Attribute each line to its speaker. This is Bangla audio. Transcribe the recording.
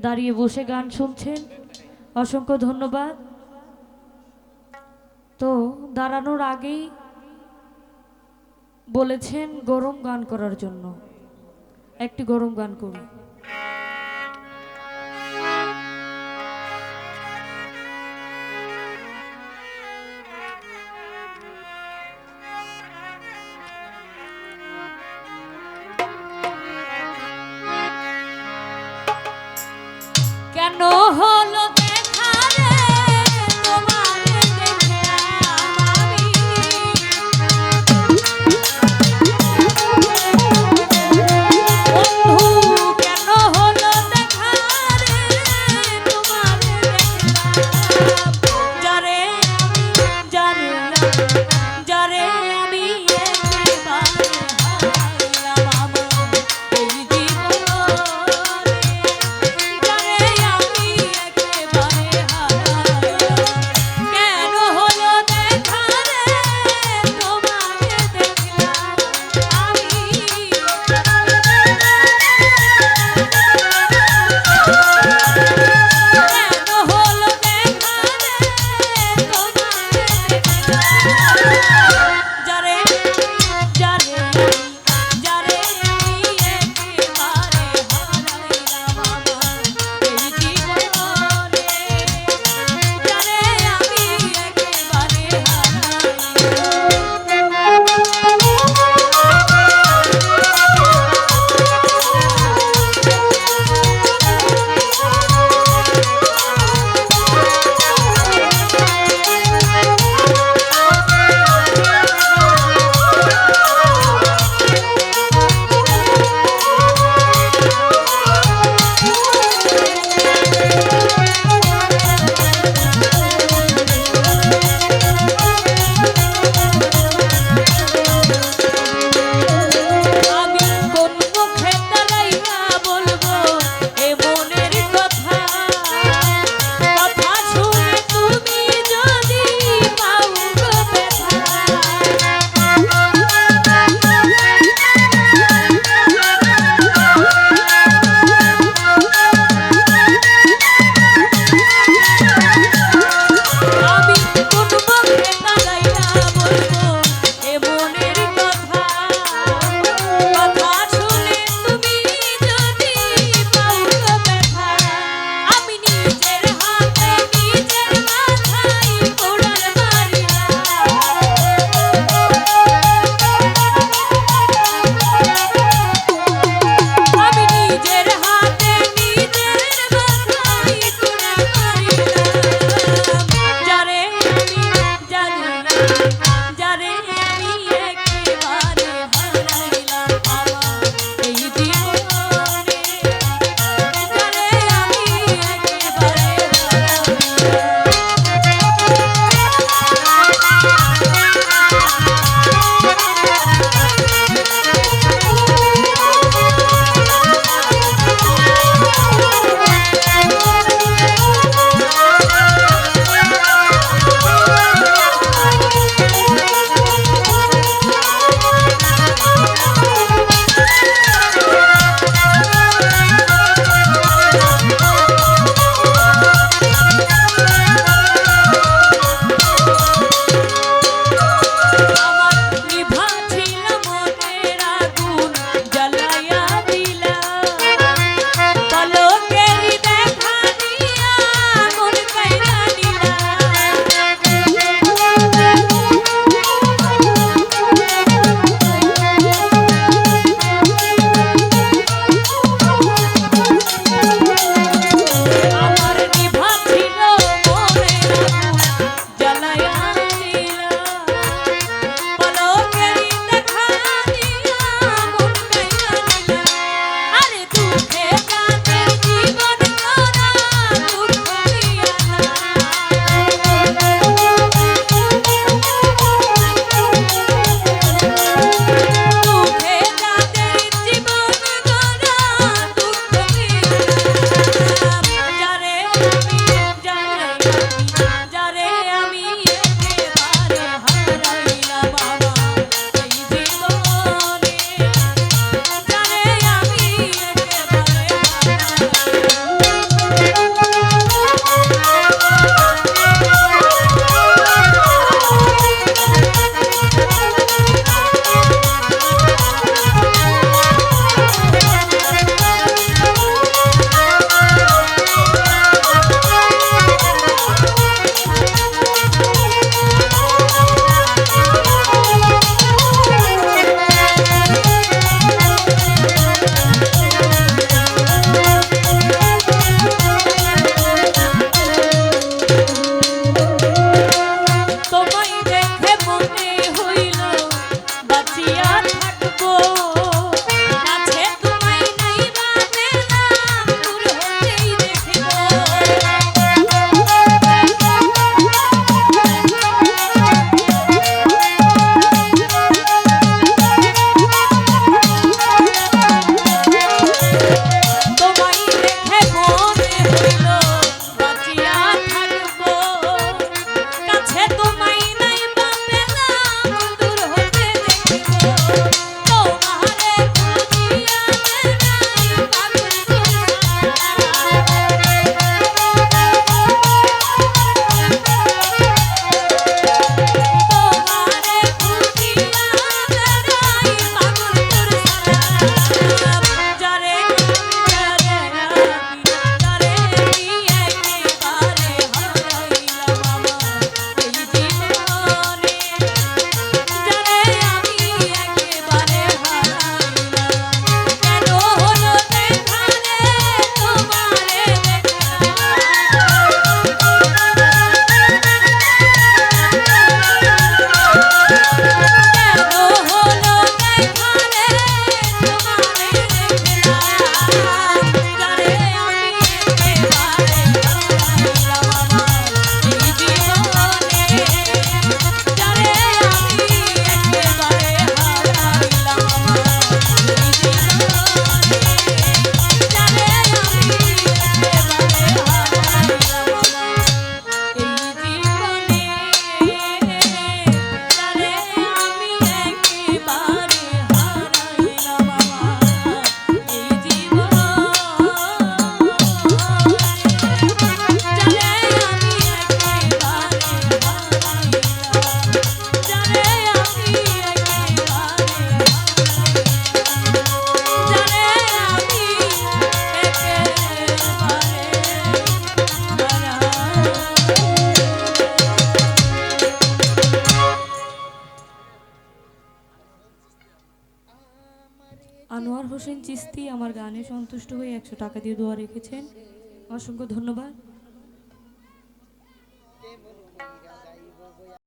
Speaker 1: দাঁড়িয়ে বসে গান শুনছেন। অসংখ্য ধন্যবাদ। তো দাঁড়ানোর আগেই বলেছেন গরম গান করার জন্য। একটি গরম গান করি কেন হলো হোসেন চিস্তি আমার গানে সন্তুষ্ট হয়ে একশো টাকা দিয়ে দোয়া রেখেছেন। অসংখ্য ধন্যবাদ।